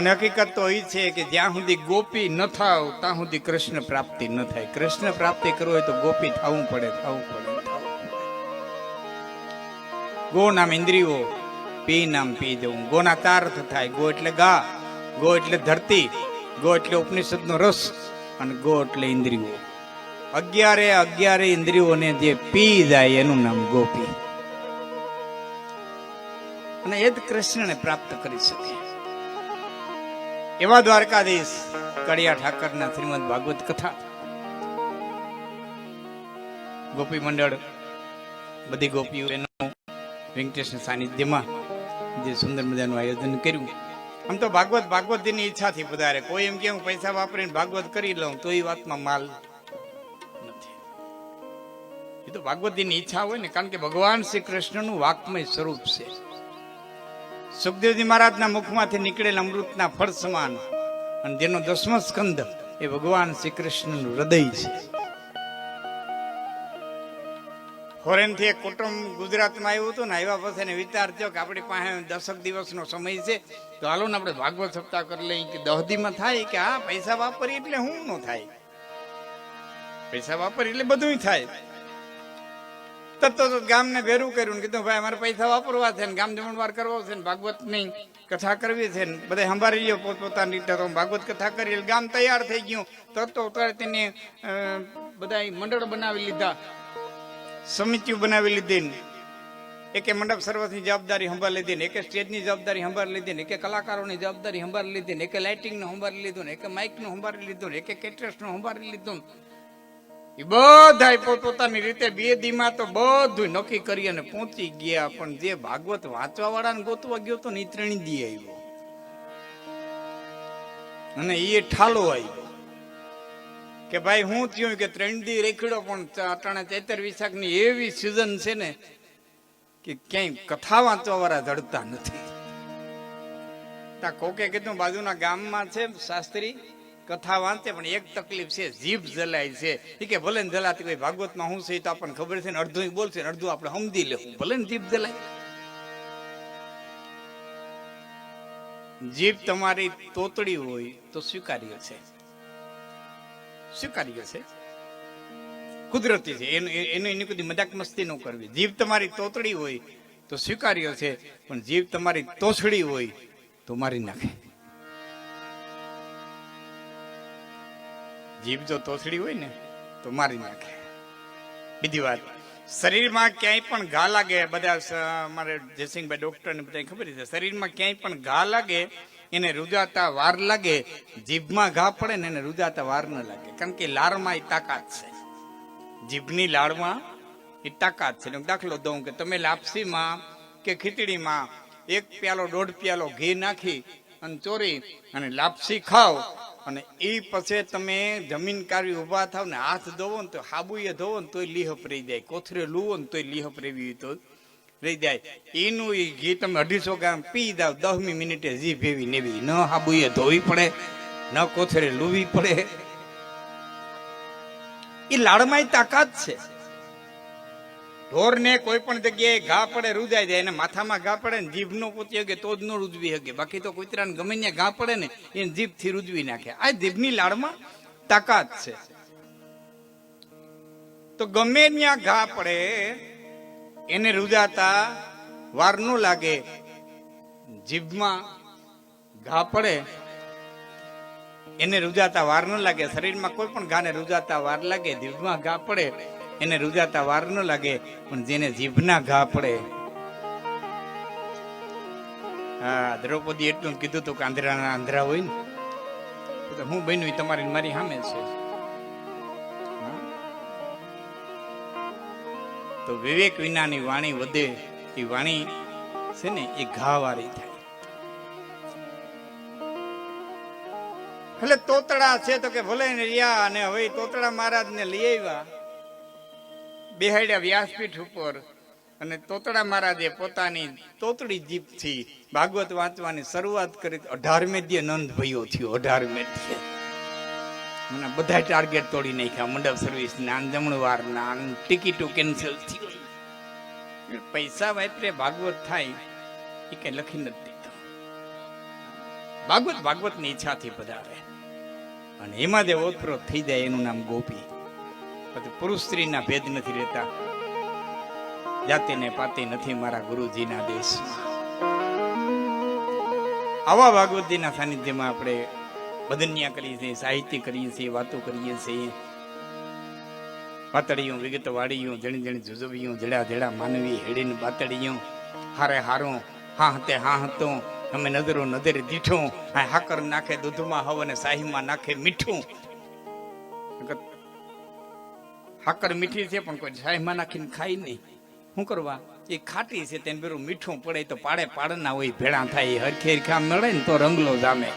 અને હકીકત તો એ છે કે જ્યાં સુધી ગોપી ન થાવ, ત્યાં સુધી કૃષ્ણ પ્રાપ્તિ ન થાય. કૃષ્ણ પ્રાપ્તિ કરવું હોય તો ગોપી થવું પડે થવું પડે ગો નામ ઇન્દ્રિયો, પી નામ પી જવું ગોના તાર્થ થાય. ગો એટલે ગા, ગો એટલે ધરતી, ગો એટલે ઉપનિષદનો રસ અને ગો એટલે ઇન્દ્રિયો. અગિયારે અગિયારે ઇન્દ્રિયોને જે પી જાય એનું નામ ગોપી. અને એ જ કૃષ્ણને પ્રાપ્ત કરી શકે. એવા દ્વારકાધીશ કડિયા ઠાકરના શ્રીમદ ભાગવત કથા. ગોપી મંડળ, બધી ગોપીઓ એનું વેંકટેશના સાનિધ્યમાં જે સુંદર મજાનું આયોજન કર્યું. આમ તો ભાગવત ભાગવતજીની ઈચ્છાથી વધારે. કોઈ એમ કે હું પૈસા વાપરીને ભાગવત કરી લઉં, તો એ વાતમાં માલ નથી. એ તો ભાગવતજીની ઈચ્છા હોય ને, કારણ કે ભગવાન શ્રી કૃષ્ણનું વાક્મય સ્વરૂપ છે. સુખદેવજી મહારાજના મુખમાંથી નીકળેલ અમૃતના ફળ સમાન. અને જેનો દસમો સ્કંદ એ ભગવાન શ્રી કૃષ્ણનું હૃદય છે. ફોરેનથી એક કુટુંબ ગુજરાતમાં આવ્યું હતું ને, આવ્યા પછી એને વિચાર થયો કે આપણી પાસે દસક દિવસનો સમય છે, તો હાલો ને આપણે ભાગવત સપ્તાહ કરી લઈએ કે દહદીમાં થાય કે હા પૈસા વાપરી એટલે હું ન થાય? પૈસા વાપરી એટલે બધું થાય. તરત જ ગામને ભેરું કર્યું કીધું, ભાઈ, અમારે પૈસા વાપરવા છે ને, ગામ જમણવાર કરવો છે ને, ભાગવતની કથા કરવી છે ને, બધા સંભાળી લ્યો પોતપોતાની રીતે. ભાગવત કથા કરી ગામ તૈયાર થઈ ગયું. તરત ઉતારે તેને બધા મંડળ બનાવી લીધા. સમિતિઓ બનાવી લીધી એકે મંડપ સર્વસની જવાબદારી સંભાળ લીધી ને, એકે સ્ટેજની જવાબદારી સંભાળી લીધી ને, એકે કલાકારોની જવાબદારી સંભાળી લીધી ને, એકે લાઇટિંગનું સંભાળી લીધું ને, એકે માઇકનું સંભાળી લીધું ને, એકે કેટરસનું સંભાળી લીધું બધા પોતપોતાની રીતે બે દીમાં તો બધું નક્કી કરી અને પહોંચી ગયા. પણ જે ભાગવત વાંચવા વાળાને ગોતવા ગયો તો ને ત્રણી દી આવ્યો. અને એ ઠાલો આવ્યો. કે ભાઈ હું થયું કે ત્રણ દી રેખડો પણ અટાણે ચૈતર વિશાખની એવી સિઝન છે ને કે ક્યાંય કથા વાંચવા વાળા જડતા નથી. તા કોકે કીધું, બાજુના ગામમાં છે શાસ્ત્રી કથા વાંચે, પણ એક તકલીફ છે, જીભ જલાય છે. કે ભલે ને જલાતી કોઈ ભાગવતમાં હું છે તો આપણને ખબર છે ને, અડધું બોલશે ને, અડધું આપણે સમજી લેવું. ભલે ને જીભ જલાય. જીભ તમારી તોતડી હોય તો સ્વીકાર્ય છે. સ્વીકાર્ય છે. કુદરતી છે. એનું એનું એની કદી મજાક મસ્તી ન કરવી. જીભ તમારી તોતડી હોય તો સ્વીકાર્ય છે, પણ જીભ તમારી તોછડી હોય તો મારી નાખે. જીભ જો તોસડી હોય ને, તો મારી નાખે. બીજી વાત, શરીરમાં ક્યાંય પણ ઘા લાગે, બધા મારે જયસિંહભાઈ ડોક્ટર ને બધા ખબર છે, શરીરમાં ક્યાંય પણ ઘા લાગે, એને રૂજાતા વાર લાગે, જીભમાં ઘા પડે ને એને રૂજાતા વાર ન લાગે. કારણ કે લાળમાં એ તાકાત છે. જીભની લાળમાં એ તાકાત છે. દાખલો દઉં કે તમે લાપસીમાં કે ખીચડીમાં એક પ્યાલો, દોઢ પ્યાલો ઘી નાખી અને ચોરી અને લાપસી ખાઓ અને એ પછી તમે જમીન કાઢી ઊભા થાવ ને હાથ ધોવો ને તો હાબુએ ધોવો ને તોય લીહપ રહી જાય. કોથરે લુવો ને તોય લીહપ હોય તો રહી જાય. એનું એ ઘી તમે અઢીસો ગ્રામ પી દાવ દસમી મિનિટે જી ભેવી નેવી ન હાબુએ ધોવી પડે, ન કોથરે લૂવી પડે. એ લાડમાં તાકાત છે. ઢોરને કોઈ પણ જગ્યાએ ઘા પડે રૂજાઈ જાય, એને માથામાં ઘા પડે ને જીભ નો પોતી શકે તો જ ન રૂજવી શકે બાકી તો કૂતરાને ગમે ત્યાં ઘા પડે ને, એને જીભથી રૂજવી નાખે. આ જીભની લાળમાં તાકાત છે. તો ગમે ત્યાં ઘા પડે, એને રૂજાતા વાર ન લાગે. જીભમાં ઘા પડે, એને રૂજાતા વાર ન લાગે. શરીરમાં કોઈ પણ ઘાને રૂજાતા વાર લાગે, જીભમાં ઘા પડે. એને રૂજાતા વાર ન લાગે, પણ જેને જીભના ઘા પડે. હા, દ્રૌપદી એટલું કીધું તું કે આંધ્રાના આંધ્રા હોય ને. હું બન્યું તમારી મારી સામે છે. તો વિવેક વિનાની વાણી વધે, એ વાણી છે ને, એ ઘા વાળી થાય. એટલે તોતડા છે તો કે ભલે ને રહ્યા અને હવે તોતડા મહારાજ ને લઈ આવ્યા. બેહાડ્યા વ્યાસપીઠ ઉપર. અને તોતડા મહારાજે પોતાની તોતડી જીભથી ભાગવત વાંચવાની શરૂઆત કરી. અઢારમે દીએ નંદ ભયો થયો, અઢારમે દીએ મને બધા ટાર્ગેટ તોડી નાખ્યા. મંડપ સર્વિસ ના, જમણવાર ના ટિકિટો કેન્સલ થઈ પૈસા વાપરે, ભાગવત થાય, એ કઈ લખી નથી દેતો ભાગવત, ભાગવતની ઈચ્છાથી પધારે. અને એમાં જે ઓતપ્રોત થઈ જાય, એનું નામ ગોપી. પછી પુરુષ સ્ત્રીના ભેદ નથી રહેતા. જાતિ ને પાતી નથી મારા ગુરુજીના દેશમાં. આવા ભાગવતજીના સાનિધ્યમાં આપણે બદન્યા કરીએ છીએ, સાહિત્ય કરીએ છીએ, વાતો કરીએ છીએ. પાતળીયું વિગત વાળીયું જણી જણી જુજવ્યું જડા જડા માનવી, હેડીને પાતળીયું હારે હારું, હા હતે હા હતો. અમે નજરો નજરે દીઠું. હાકર નાખે દૂધમાં હવ અને શાહીમાં નાખે મીઠું. હાકર મીઠી છે, પણ કોઈ શાહીમાં નાખીને ખાય નહીં. શું કરવા? એ ખાટી છે તેને બેરું મીઠું પડે તો પાડે પાડના હોય, ભેળા થાય, એ હરખે હરખા મળે ને તો રંગલો જામે.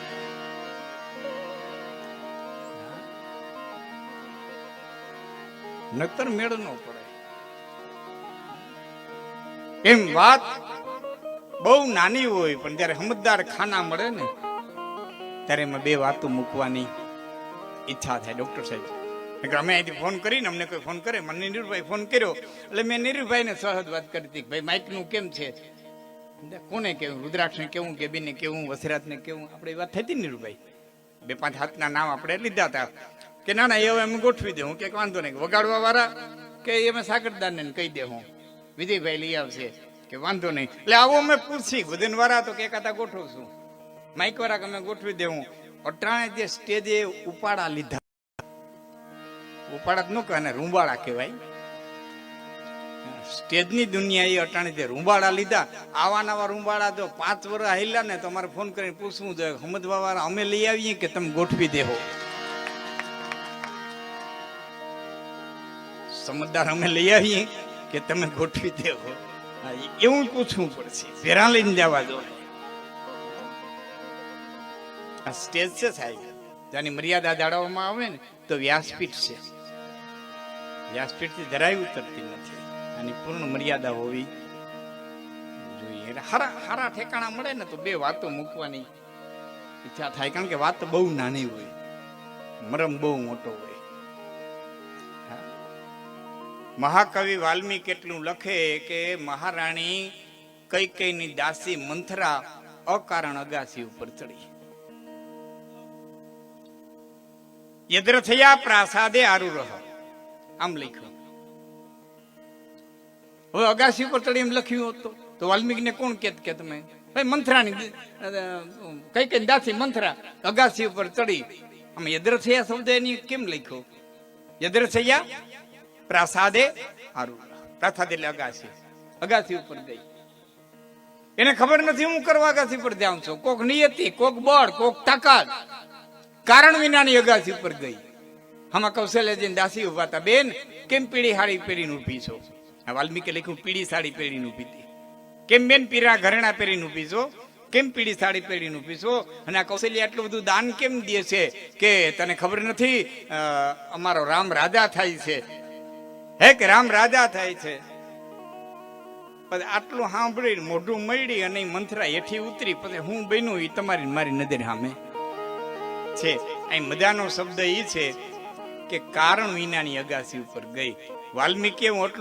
નતર મેળ ન પડે. એમ વાત બહુ નાની હોય, પણ જ્યારે સમજદાર ખાના મળે ને, ત્યારે એમાં બે વાતો મૂકવાની ઈચ્છા થાય. ડોક્ટર સાહેબ નહીંતર અમે અહીંથી ફોન કરીને અમને કોઈ ફોન કરે. મને નીરુભાઈ ફોન કર્યો. એટલે મેં નીરુભાઈને સહજ વાત કરી હતી ભાઈ, માઇકનું કેમ છે? કોને કેવું? રુદ્રાક્ષને કેવું? કેબીને કેવું? વસરાતને કેવું? આપણે વાત થઈ હતી નીરુભાઈ? બે પાંચ હાથના નામ આપણે લીધા હતા. કે, ના ના, એ હવે અમે ગોઠવી દઉં કે વાંધો નહીં. વગાડવા વાળા કે અમે સાગરદાનને કહી દે હું. વિજયભાઈ લઈ આવશે. કે વાંધો નહીં. એટલે આવો અમે પૂછી બુધન વાળા તો કે કાતા ગોઠવું છું. માઇક વાળા અમે ગોઠવી દેવું અટાણે જે સ્ટેજે ઉપાડા લીધા ઉપાડા જ ન કહે રૂંબાળા કહેવાય. સ્ટેજની દુનિયા એ અટાણી તે રૂંબાળા લીધા, આવા નવા રૂંબાળા જો પાંચ વર્ષ હાલ્યા ને તમારે ફોન કરીને પૂછવું જોઈએ સમજવા વાળા અમે લઈ આવીએ કે તમે ગોઠવી દેહો? સમજદાર, અમે લઈ આવીએ કે તમે ગોઠવી દેવો એવું પૂછવું પડશે. ફેરા લઈને જવા દો. આ સ્ટેજ છે સાહેબ. જેની મર્યાદા જાળવવામાં આવે ને તો વ્યાસપીઠ છે. વ્યાસપીઠથી જરાય ઉતરતી નથી. આની પૂર્ણ મર્યાદા હોવી જોઈએ. હારા હારા ઠેકાણા મળે ને તો બે વાતો મૂકવાની ઈચ્છા થાય. કારણ કે વાત બહુ નાની હોય. મરમ બહુ મોટો હોય. મહાકવિ વાલ્મીક એટલું લખે કે મહારાણી કઈ કઈની દાસી મંથરા અકારણ અગાસી ઉપર ચડી. યદ્ર થયા પ્રાસાદે આરુ રહ આમ લખ્યું. હવે અગાસી પર ચડી એમ લખ્યું હતું. તો વાલ્મીકને કોણ કે તમે? ભાઈ, મંથરાની કઈ કઈ દાસી મંથરા અગાસી ઉપર ચડી. આમ યદ્ર થયા શબ્દ એની કેમ લખ્યો? યદ્ર થયા પ્રાસાદે આરુ પ્રાસાદ એટલે અગાસી અગાસી ઉપર ગઈ. એને ખબર નથી હું કરવા અગાસી પર જાઉં છું. કોક નિયતિ, કોક બળ, કોક તાકાત. કારણ વિનાની અગાસી ઉપર ગઈ. આમાં કૌશલ્યજીને દાસી ઊભા હતા. બેન, કેમ પીળી સાડી પહેરીને ઊભી છો? વાલ્મીકે લખ્યું, પીળી સાડી પહેરીને ઊભી હતી. કેમ બેન પીરા ઘરેણા પહેરીને ઊભી છો? કેમ પીળી સાડી પહેરીને ઊભી છો? અને આ કૌશલ્ય આટલું બધું દાન કેમ દે છે કે તને ખબર નથી? અમારો રામ રાજા થાય છે. હે કે રામ રાજા થાય છે? પછી આટલું સાંભળીને મોઢું મળી અને મંથરા હેઠી ઉતરી. પછી હું બન્યું એ તમારી મારી નજર સામે. છે. અહીં મજાનો શબ્દ એ છે. કે કારણ વિનાની અગાસી ઉપર ગઈ વાલ્મીકી હું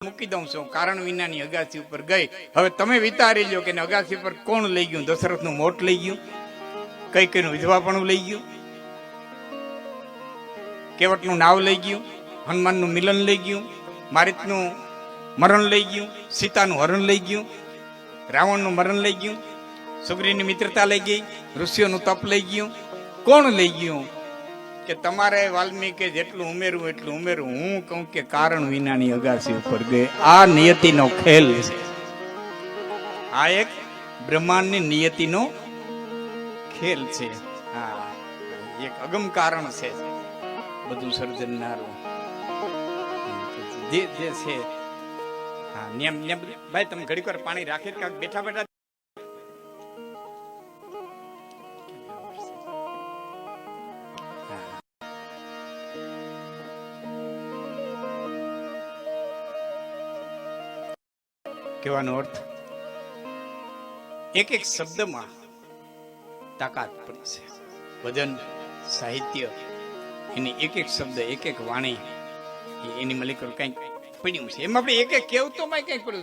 મૂકી દઉં છું કારણ વિનાની અગાસી ઉપર ગઈ હવે તમે વિચારી લો કે અગાસી પર કોણ લઈ ગયું દશરથનું મોટ લઈ ગયું કઈ કઈનું વિધવાપણું લઈ ગયું કેવટનું નાવ લઈ ગયું હનુમાનનું મિલન લઈ ગયું મારિતનું મરણ લઈ ગયું સીતાનું હરણ લઈ ગયું રાવણનું મરણ લઈ ગયું સુગ્રીની મિત્રતા લઈ ગઈ ઋષિઓનું તપ લઈ ગયું કોણ લઈ ગયું કે તમારે વાલ્મીકે જેટલું ઉમેરવું એટલું ઉમેરવું. હું કહું કે કારણ વિનાની અગાસી ઉપર ગઈ આ નિયતિનો ખેલ છે. આ એક બ્રહ્માંડની નિયતિનો ખેલ છે. હા, એક અગમ કારણ છે. બધું સર્જનારું. જે જે છે. હા નિયમ નિયમ ભાઈ, તમે ઘડીક વાર પાણી રાખી કાંક બેઠા બેઠા કહેવાનો અર્થ? એક એક શબ્દમાં તાકાત પડી છે. વજન સાહિત્ય, એની એક એક શબ્દ, એક એક વાણી એની મલિકર કંઈક પડ્યું છે. એમાં આપણે એક એક કેવું તો કંઈક પડ્યું.